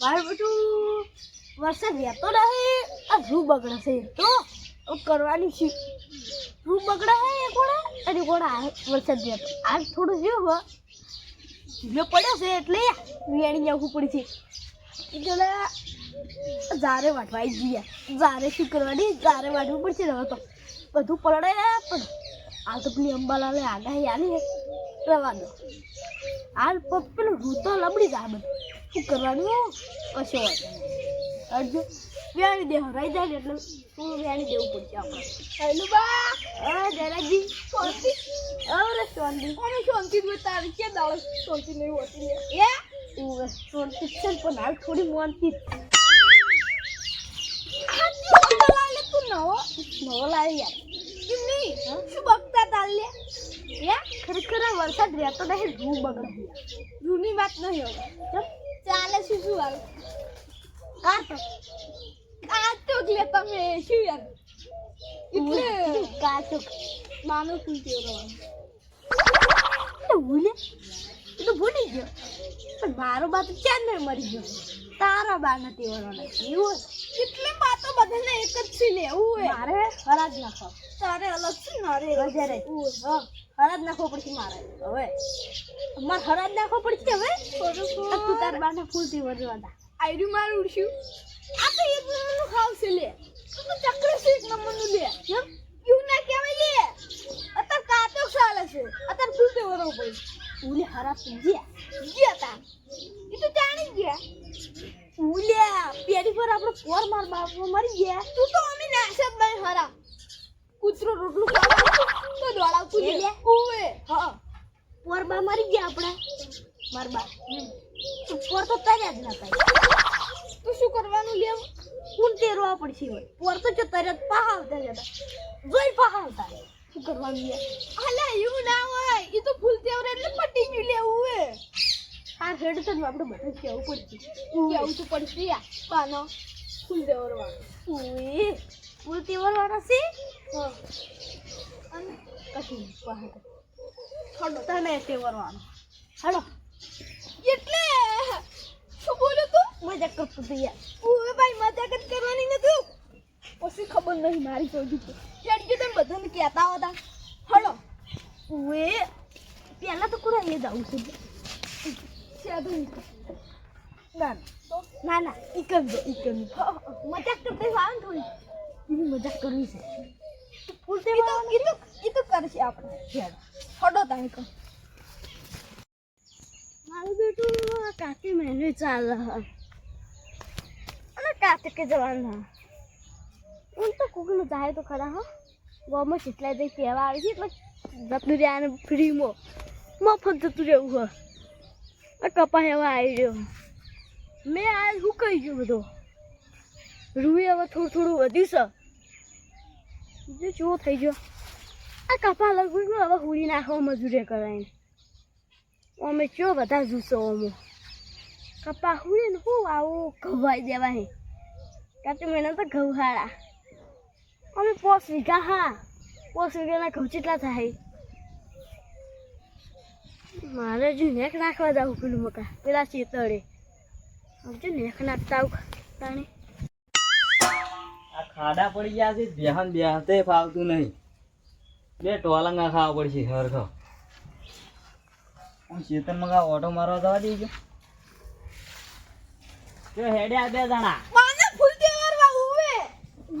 મારે બધું વરસાદ રહેતો નહીં આ રૂ બગડે છે તો કરવાની છે રૂ બગડે છે એ કોણે? અને કોણે વરસાદ રહેતો? આજ થોડું જેવું હો. ઢીલો પડ્યો છે એટલે વેણી જવું પડી છે. એટલે ઝારે વાટવા આવી ગયા. જારે શું કરવાની? જારે વાટવું પડશે હવે તો. બધું પલળે, પણ આ તો પેલી અંબાલાલે આગાહી આલી રવા દો. પ- પેલું રૂ તો લબડી જાય બધું. શું કરવાનું? કશો વાત અડધું વેણી દે હરાઈ જાય એટલે હું વેણી દેવું પડશે આપણે હેલો બા હા જયરાજજી શાંતિ. અરે શાંતિ. કોને શાંતિ તારી? કે દાળ શાંતિ નહીં હોતી એ? ઓવે શાંતિ છે પણ હાલ થોડી મોનતી નવો. નવો લાવી યાર. કેમ નહીં. શું બગતા તાલે યા ખરેખર વરસાદ રહેતો નહીં રૂ બગડે રૂની વાત નહીં હવે. ચાલે શું શું આવે કાતો. કાતો એટલે તમે શું યાર? એટલે કાતો. માનો ફૂલ તેવડવાનું ભૂલે. એ તો ભૂલી ગયો. પણ મારો બા તો ચાર ને મરી ગયો? તારા બા નથી તેવડવાના એવું એટલે બા તો બધાને એક જ છે લેવું મારે હરાજ નાખો તારે અલગ છે મારે વધારે હા. હરાજ નાખવો પડશે મારે હવે મારે હરાજ નાખવો પડશે હવે? તું તાર બાને ફૂલથી વધવાના આયરું મારું ઉડશું. આ તો એક ખાવ છે લે તું તો ચક્ર છે એક નંબરનું લે કેમ એવું ના કહેવાય લે અત્યારે કાચો ચાલે છે અત્યારે ફૂલથી વધવું પડે ઉલે હરાજ ગયા ગયા તા એ તો જાણી ગયા ઉલ્યા પેરી પર આપણો પોર માર બાપો મરી ગયા તું તો અમે નાશે જ નહીં હરા કૂતરો રોટલું ખાવા તો દોડાવતું લે ઓવે હા પોર બા મરી ગયા આપણે માર બા તો પોર તો તર્યા જ ના થાય તું શું કરવાનું લેવ કુણ તેરવા પડશે હવે પોર તો જો તરત પહાવતા જતા જોઈ પહાવતા શું કરવાનું અલા એવું ના હોય. એ તો ફૂલ તેવરે એટલે પટી ગયું લેવું હે આ હેડ તો આપણે બધા કેવું પડશે. કેવું તો પડશે આ પાનો. ફૂલ દેવરવા ઓય ફૂલ દેવરવાના છે? હા. અને કશું પહાડ. ખડો તને વાળો હાલો. એટલે? શું બોલો તું? મજાક કરતો તો યાર. ભાઈ મજાક જ કરવાની નતું. પછી ખબર નહીં મારી ચોજી તો. યાર કે તમે બધાને કહેતા હતા. હડો ઓય પહેલા તો કુરા એ જવું છે? ના ના. ના ઈ કરી દો ઈ કરી મજાક તો કઈ આવે ને થોડી એની મજાક કરવી છે. ફૂલ તે ઈ તો ઈ તો કરશે આપણે. હેડ હડો તાઈ કર મારું બેટું કાકી મેને ચાલે હા. અને કાતે કે જવાનું હા. હું તો કોકનું જાય તો ખરા, હા. ગોમાં જેટલા જઈ કહેવા આવી છે, એટલે જતું રહ્યા ફ્રીમાં મફત જતું રહેવું હોય. આ કપા એવા આવી રહ્યો. મેં આ શું કહી ગયું બધું? રૂએ હવે થોડું થોડું વધ્યું છે. જો જુઓ, થઈ ગયો. આ કપા લગભગ હવે હુડી નાખવા મજૂરી કરાય અમે ચો બધા જુસો અમો કપા હુડી ને હું આવો ઘવાઈ દેવાય કાતે મેને તો ઘઉં હાડા અમે પોસ વીઘા હા. પોસ વીઘાના ઘઉં કેટલા થાય. મારે જો નેક નાખવા જાવ પેલું મકા પેલા ચેતડે જો નેક નાખતા આવું તાણે. આ ખાડા પડી ગયા છે બેહન બેહતે ફાવતું નહીં. બે ટોલંગા ખાવા પડશે હરખો હું ચેતન કા ઓટો મારવા જવા દેજો જો હેડ્યા બે જણા. મારે ફૂલ દેવરવા ઉવે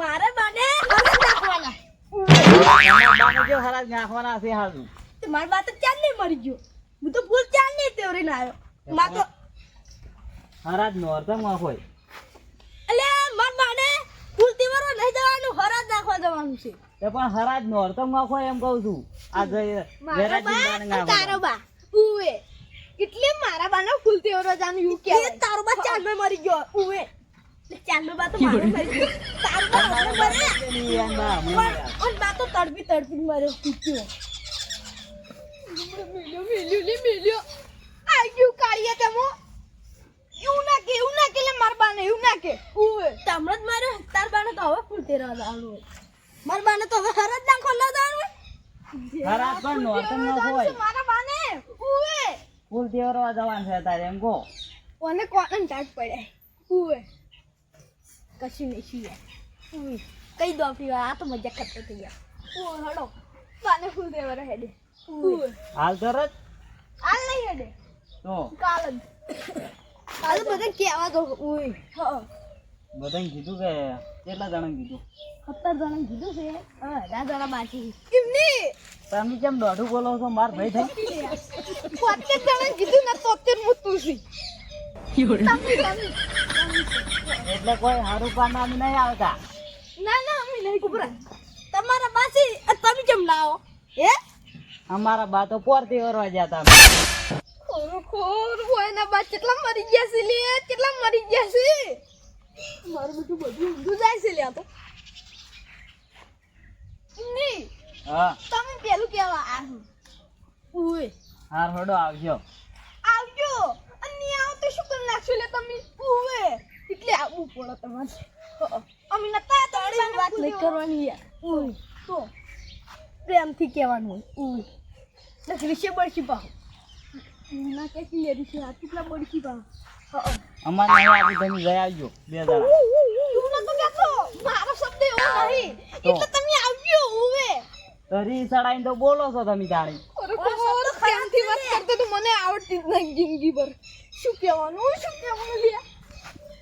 મારે માને હરદ નાખવાના તમારા બાને જો હરાજ નાખવાના છે હાજુ તે મારી બા તો ચાલ નહીં મરી ગયો હું તો ફૂલ ચાલ નહીં તેવરે આવ્યો મા તો હરાજ નોરતમાં હોય અલે માર માને ફૂલ દેવરવા નહીં જવાનું હરદ નાખવા જવાનું છે તે પણ હરાજ હોય એમ કહું છું આ જઈ વેરાજી તારો બા ઉવે એટલે મારા બાનો ફૂલ તેવરો જાન યુ કે તારો બા ચાલમાં મરી ગયો. ઉવે. માં બા તો મારું મરી ગયો બા મરે તો તડપી તડપી મર્યો કૂટ્યો મિલ્યો મિલ્યો ને મિલ્યો. આ ગયું કાળિયા તમો. એવું ના કે એવું ના કે લે માર બાને એવું ના કે. ઉવે તમણે જ માર્યો તાર બાને તો હવે ફૂલ તેરા દાવાનું માર બાને તો હવે હરજ ના હોય હરાજ પણ નોરતમાં હોય. મારા બાને. ઉવે ફૂલ તેવરવા જવાનું છે તારે એમ કહો. ઓને કોટન ચાટ પડ્યા. ઉવે કશું નહીં શું યાર કઈ દો આપણી આ તો મજા કરતો થઈ યાર. ઉવે હડો. પાને ફૂલ દેવા હેડે હાલ તરત હાલ નહીં હેડે તો. કાલ જ. કાલ બધા કેવા દો. ઉવે હા બધાને કીધું કે કેટલા જણા કીધું? સત્તર જણા કીધું છે. અઢાર જણા બાકી. એમની? તમે કેમ દોઢું બોલો છો? માર ભાઈ થઈ પચીસ જણા કીધું ને તોતેર હું તું છું એટલે કોઈ સારું કામ આમ નહીં આવતા. ના ના અમે નહીં કુબરા તમારા પાસે તમે કેમ લાવો? હે? અમારા બા તો પોરથી વરવા જતા અમે. ખોર ખોર હોય ના બા કેટલા મરી ગયા છે લે કેટલા મરી ગયા છે? મારું બધું બધું ઊંધું જાય છે લે આ તો. ની હા. તમે પેલું કેવા આ? ઉય હાર હડો આવજો. આવજો. અને આવો તો શું કરી નાખશો લે તમે? ઉવે. એટલે આવવું પડે તમારે. અમે નતા તારી વાત નહીં કરવાની યાર. તો. પ્રેમથી કહેવાનું હોય. ઉય વિશે બળશી પાહો. ના કે લેરી વિશે આ કેટલા બળશી પાહો. અમાર અમારે નહીં આવી તમે ગયા આવજો બે જણા એવું નતો કહેતો. મારો શબ્દ એવો નહીં. તો? એટલે તમે આવજો ઉવે. તરી સડાઈને તો બોલો છો તમે ખરેખર પ્રેમથી વાત કરતો તો મને આવડતી જ નહીં જિંદગી ભર. શું કહેવાનું શું કહેવાનું લે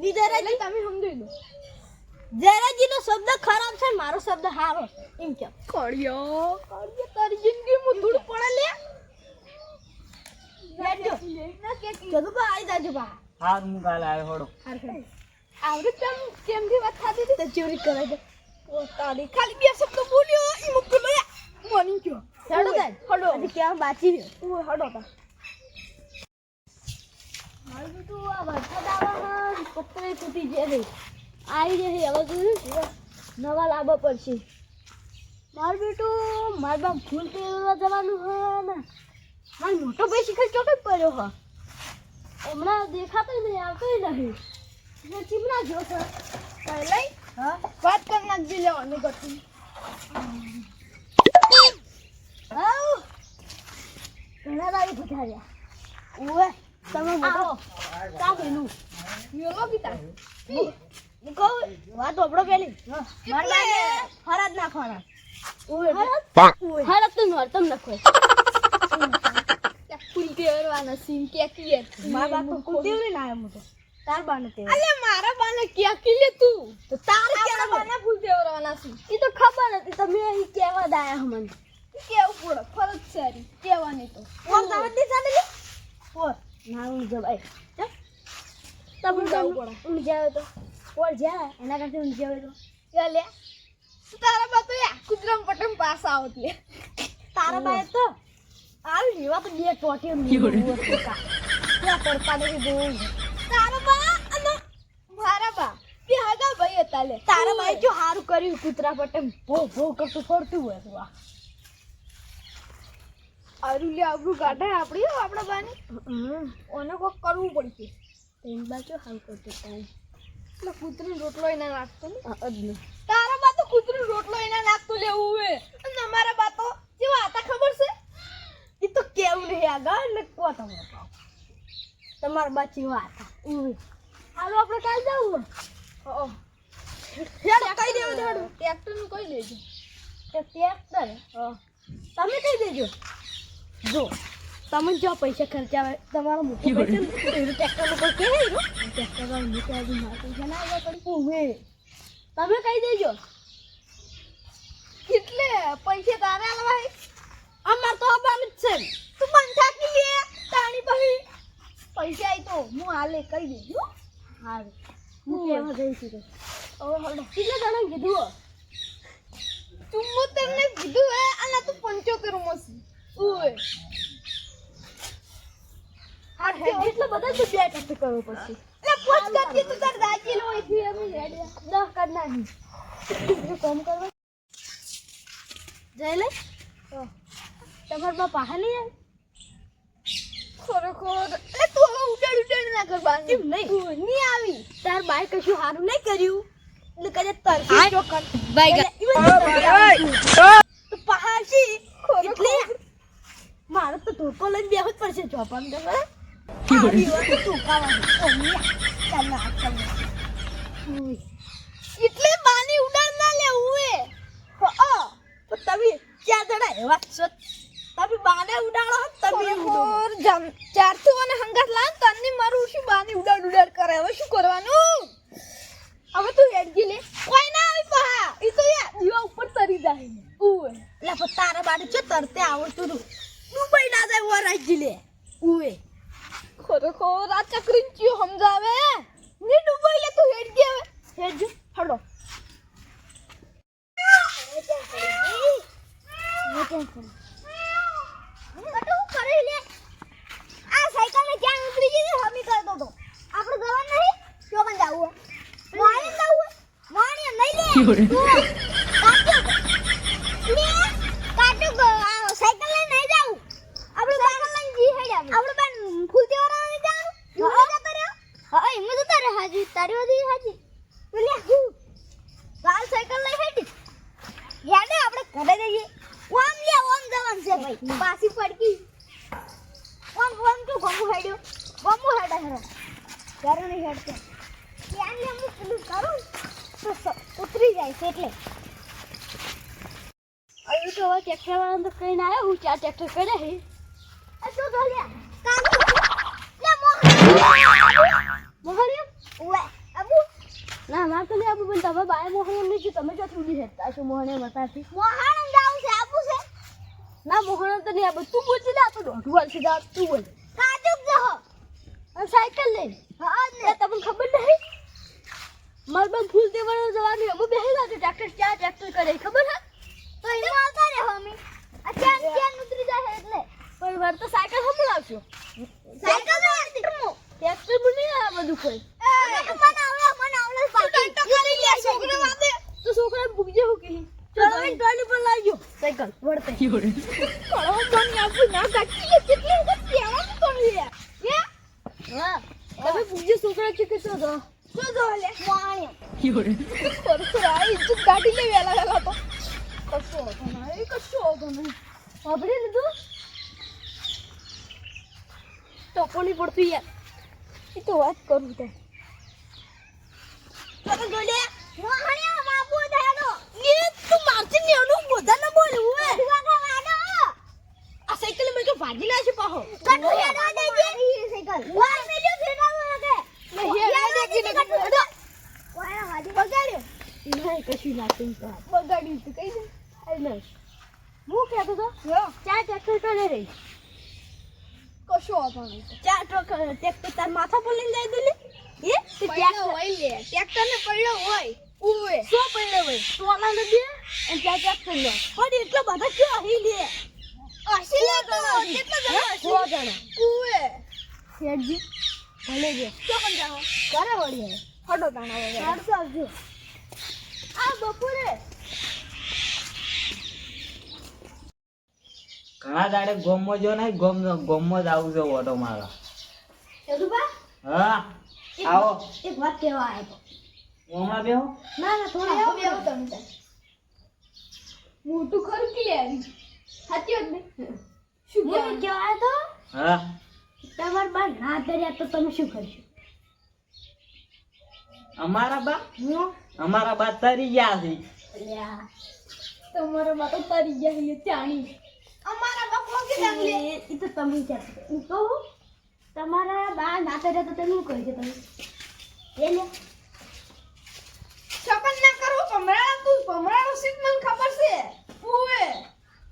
નિજરાજી તમે સમજી લો. જરાજીનો શબ્દ ખરાબ છે મારો શબ્દ સારો એમ કે કળિયો. કળિયો તારી જિંદગીમાં થોડું પડે લે. જદુ બા આવી જાજો બા. હાર હું ગાલ આવ્યો હોડો. આવડે તમ કેમ થી વાત થાતી હતી તો ચોરી કરે છે. ઓ તારી ખાલી બે શબ્દ બોલ્યો ઈ મુક્કો લો મોની ગયો હડો દે હડો. આજે કેમ બાચી રહ્યો? ઓ હડો તા. મારું તો આ વરસાદ આવે. પત્રે તૂટી છે આવી જશે હવે જોયું નવા લાવવા પડશે. મારું બેટું મારા બાપ ફૂલ પહેરવા જવાનું હોય ને. મારો મોટો ભાઈ શિખર ચોક જ પડ્યો હા હમણાં દેખાતો નહીં આવતો નહીં. એટલે ચીમના જો સર લઈ હા? વાત કર નાખજે લેવાનું કરતી ઘણા દાડી પધાર્યા. ઓએ તમે મોટો? કા બેનું? સીન કે તાર બાનો તે અલે મારા બાને કી લે તું તો તાર કેરા બાને ફૂલ કેવરવાના છે ઈ તો ખબર હતી તમે ઈ કેવા દાયા હમન કેવું પડે ફરજ સારી કેવાની તો ઓર જવાય તમે જવું પડે. ઊંઘ તો. કોણ જા એના કરતા તો. યા લે. તારા બા તો યા કુદરમ પટમ પાસ આવત. લે તારા બા તો આવી લેવા તો બે ટોટી મીઠું કા. પડતા નથી જોવું તારા બા અને મારા બા હગા ભાઈ હતા લે તારા બાઈ જો હારું કર્યું કૂતરા પટમ ભો ભો કરતું ફરતું હોય તું આ. અરુલી લે કાઢે આપણી હો આપણા બાની? ઓને કોક કરવું પડશે. તેમ બાજુ હાલ કરતો એટલે કૂતરી રોટલો એના નાખતો ને? તારા બા તો કૂતરી રોટલો એના નાખતો લેવું હે. અને અમારા બા તો કેવા હતા ખબર છે? એ તો કેવું નહીં આગળ એટલે કો તમે તમારા બા કેવા હતા. હાલો આપણે કાલ જવું ઓહ હેડો કહી દેવું હેડો. ટ્રેક્ટરનું કહી દેજો. ટ્રેક્ટર? તમે કહી દેજો. જો. તમે જો પૈસા ખર્ચાવે તમારો મોટો પૈસા ટ્રેક્ટર કોઈ કહે ટ્રેક્ટર ઉવે તમે કહી દેજો. એટલે પૈસા તારે આલવા અમાર તો આવવાનું જ છે. તું મન થાકી લે તાણી પછી. પૈસા આઈ તો હું હાલે કહી દેજો હારું. હું કેવા જઈ છું હવે કેટલા જણા કીધું ચુમ્મોતેર ને કીધું હે અને તું પંચોતેર મસી ઓય એટલા બધા તો બે ટક કરવો પછી? એટલે પોચ કરતી તું તાર દાજી લો એથી અમે રેડી દસ કર નાખી. કામ કરવા? જઈ લે તમાર બા પાહા નહીં આવે ખરેખર. એટલે તું હવે ઉડાડ ઉડાડ ના કર બાર એમ નહીં? નહીં આવી. તાર બાય કશું સારું નહીં કર્યું. એટલે કદાચ તરફી ચોકન તો પહાડશી એટલે મારે તો ધોકો લઈને બેહવું જ પડશે. ચોપાન કરવા એટલે બાની ઉડાન ના લેવું એ. તો તમે ક્યાં જણા એવા છો. તમે બાને ઉડાડો તમે ઓર જમ ચારથી મને હંગાત લાન તન્ની મારું શું બાની ઉડાડ ઉડાડ કરે? હવે શું કરવાનું? હવે તું હેડજી લે. કોઈ ના આવી પા ઈ તો યા દીવા ઉપર તરી જાય. ઉવે. એટલે તારા બાને છે તરતે આવડતું તું. ડૂબાઈ ના જાય ઓર રાજી લે ઉવે ખરેખર આ ચકરીન ચિયો સમજાવે ની ડૂબાઈ લે તું હેડજી હવે હેડજો હડો કટુ કરી લે આ સાયકલ ને ક્યાં ઉતરી ગઈ છે હમી કરતો તો આપણે જવાનું નહીં જો પણ જાવું વાણી જાવું વાણી નહીં લે તું કાટ્યો લે કાટ્યો ગો આ સાયકલ લઈને નહીં જાવું આપણે સાયકલ લઈને જી હેડ્યા આપણે બેન ફૂલતી વાળા નહીં જાવું હા જતો રહ્યો હા એમ જતો રહ્યો હાજી તારી વાજી હાજી લે હું કાલ સાયકલ લઈ હેડી. યાડે આપણે ઘરે જઈએ ઓમ લે ઓમ જવાનું છે ભાઈ પાછી પડકી ઓમ ઓમ તો ગમુ હેડ્યો ગમુ હેડે હેરો ઘરે નહીં હેડતો ત્યાં લે હું પેલું કરું ઉતરી જાય છે એટલે. અહીં તો હવે ટ્રેક્ટર વાળા તો કઈ ના આવ્યો હું ચાર ટ્રેક્ટર કરે આ શું ના પણ તમે બાય મોહન એમ નહીં તમે જો થોડી હેડતા છો એમ હતા મોહન છે આપુ છે. ના મોહન તો નહીં આબુ. તું બોલી લે, આ તો દોઢ વર્ષ જા, તું બોલ. કાજુક જહો સાયકલ લઈ હા ને તમને ખબર નહીં? માર બા ફૂલ દેવાનો જવાનું હું બેહી ગયા ટ્રેક્ટર ક્યાં ટ્રેક્ટર કરે ખબર હે તો એ આવતા રહે આ ચાર ચાર ઉતરી જાય એટલે. પણ વાર તો સાયકલ હમ લાવશો સાયકલ ટ્રેક્ટર પણ નહીં આ બધું કોઈ. મને આવડે મને આવડે. બાકી તો કરી લે છોકરા વાતે? તો છોકરા ભૂગજે હું કહી. ચલો એ ટોલી પર લાવજો સાયકલ વળતે. કળો પણ આપું ના કાકી કેટલી વખત કહેવાનું કોણ લે હે? હા. તમે ભૂગજે છોકરા કે કે તો શું જો લે વાણી પરસરા ઈ ગાડી લે વેલા વેલા તો કશો હતો નહીં કશો હતો નહીં વાપરી લીધું ટોપોની પડતું યાર એ તો વાત કરું તે તમે જોડે મોહણિયા બાપુ દાદો એ તું મારથી ને એનું બધા ન બોલ હું આ સાયકલ મેં તો ભાજી નાખી પાહો કટુ હેડા દેજે સાયકલ. વાહ મેલ્યો ફેરવા માથા પર લઈને જાય દિલ્હી એ ટ્રેક્ટર ને પડ્યો હોય. ઉવે. સો પડ્યો હોય? ટોલા ને દે અને ચાર ટ્રેક્ટર નો. પણ એટલા બધા ક્યાં હી લે? અસી લે તો કેટલા જણા સો જણા. ઉવે. શેઠજી ભલે જો. તો પણ જાઓ કરે વળી ફટો તાણા વળી ચારસો આવજો આ બપોરે. ઘણા દાડે ગોમો જો ને ગોમ ગોમો જ આવું છે ઓટો મારવા યદુબા હા. આવો. એક વાત કહેવા આવ્યો. હમણાં બેહો. ના ના થોડા આવો બેહો તમે. મોટું ખરું કે સાચી વાત ને? શું કહેવા આવ્યો તો? હા. તમાર બા ના કર્યા તો તમે શું કરશો? અમારા બા? હું? અમારા બા તરી ગયા છે. અલ્યા તમારા બા તો તરી ગયા છે ચાણી. અમારા બા કોણ કે ચાંગલી એ તો તમે વિચાર હું કહું? તમારા બા ના કર્યા તો તમે શું કરશો તમે? એ લે છપન ના કરો ભમરાળા તું ભમરાળો સીધ મને ખબર છે ઓએ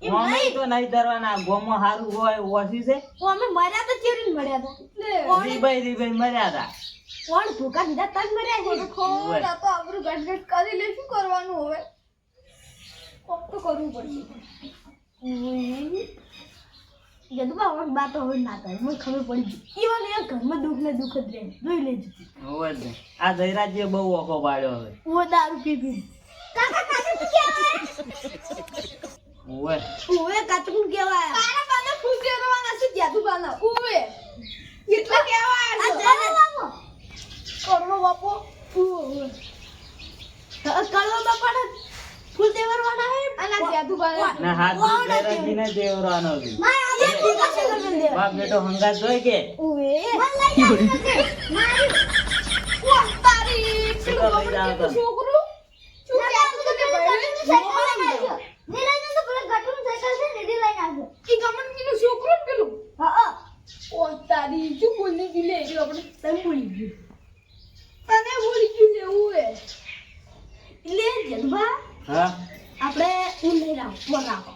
નહીં. તો નહીં ધરવાના ગોમો સારું હોય ઓછી છે. અમે મર્યા તો ચેરીને મળ્યા હતા. રીબાઈ રીબાઈ મર્યા હતા. કોણ? ભૂકા દીધા તન મર્યા છે. ખોર, આ તો આપણું ગટગટ કરી લે શું કરવાનું હવે? કોક તો કરવું પડશે. જદુબા ઓર બા તો હવે ના કરે મને ખબર પડી ગઈ. ઈ વાલે યાર ઘરમાં દુઃખ ને દુઃખ જ રહે. જોઈ લેજો. હોવે જ ને. આ જયરાજે બહુ ઓખો પાડ્યો હવે. ઓ દારૂ પી પી. કાકા કાકા હોવે ઓવે કાચકું કેવાય તારા બાને ફૂલ દેરવાના છે જાદુબાના ઓવે એટલે કેવાય આ જરા કડવો બાપો ઓવે કડવો બાપા ફૂલ દેવરવાના હે અને જાદુબાના ના હાથ જયરાજી ને દેવરાનો છે બાપ બેટો હંગાત જોઈ કે ઓવે મારી હેડો લઈ જાઓ તમે. છોકરું છોકરી આ તો તને ભાઈ ઈ ગમનગીનું છોકરું ને પેલું ઓ તારી શું બોલની ગઈ લે એ આપણે તને ભૂલી ગયું તને ભૂલી ગયું લેવું એ એટલે જલવા હા આપણે હું નહીં રાખો રાખો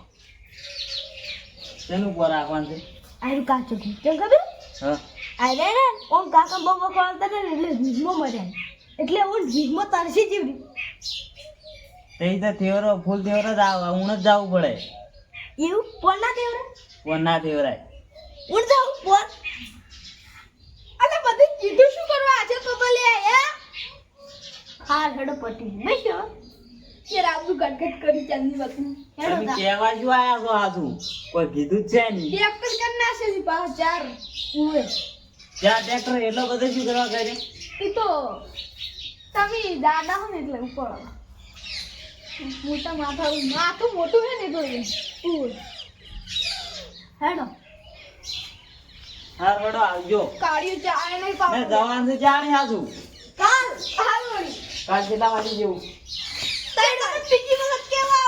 શેનું ઉપર રાખવાનું છે કાચું કેમ ખબર? હા. આયરે ને ઓમ કાકા બહુ બકવાલતા ને એટલે જીભમાં મર્યા એટલે હું જીભમાં તરસી જીવડી તે તો થેવરો ફૂલ થેવરો જ આવ હું જ જવું પડે. એવું? પોર ના દેવરે કોણ ના થેવરાય ઉડ જાઉં પોર અલે બધું કીધું શું કરવા? આજે ભલે આયા? હા હેડો પટી. નહીં કે રાબુ ગટગટ કરી ચાંદની વખત હેડો તમે તા આયા છો હાથું કોઈ કીધું છે નહીં ટ્રેક્ટર કર નાખશે છે પાછા ચાર ઉવે ત્યાં ટ્રેક્ટર એટલો બધો શું કરવા કરે? ઈ તો તમે દાદા હો ને એટલે ઉપર. મોટા માથા માથું મોટું હે ને તો એ. ઉવે હેડો. હા રડો આવજો. કાળિયું ચાય નહીં જવાનું છે જાણે હાથું કાલ કાલ કાલ કેટલા વાગે જેવું? તઈ બીજી વખત કેવા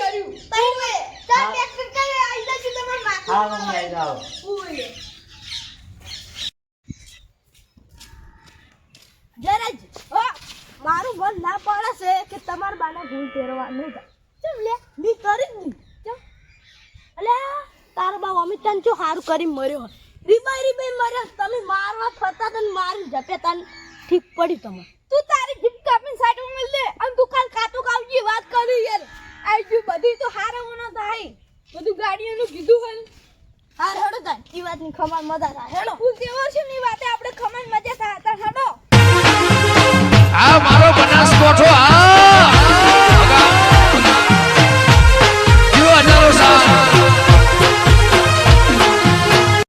હર્યું તઈ. કરે આઈ માથું હા જાઓ. જ મારું મન ના પાડે છે કે તમારા બાને ભૂલ પહેરવા નહીં થાય ચમ લે મી કરી જ નહીં. ચમ. અલે તારો બા અમિત તને સારું કરી મર્યો રીબાઈ રીબાઈ મર્યો તમે મારવા ફરતા તને મારી જપે તને ઠીક પડી તમે તું તારી કર્યું યાર. આજુ બધી તો હારવું ન થાય. બધું ગાડીઓનું કીધું હોય હાર હડો તાર. ઈ વાતની ખમણ મજા થાય. હેડો. ફૂલ કેવો છે ની વાતે? આપણે ખમણ મજા થાય. તાર હડો. આ મારો બનાસ કોઠો આ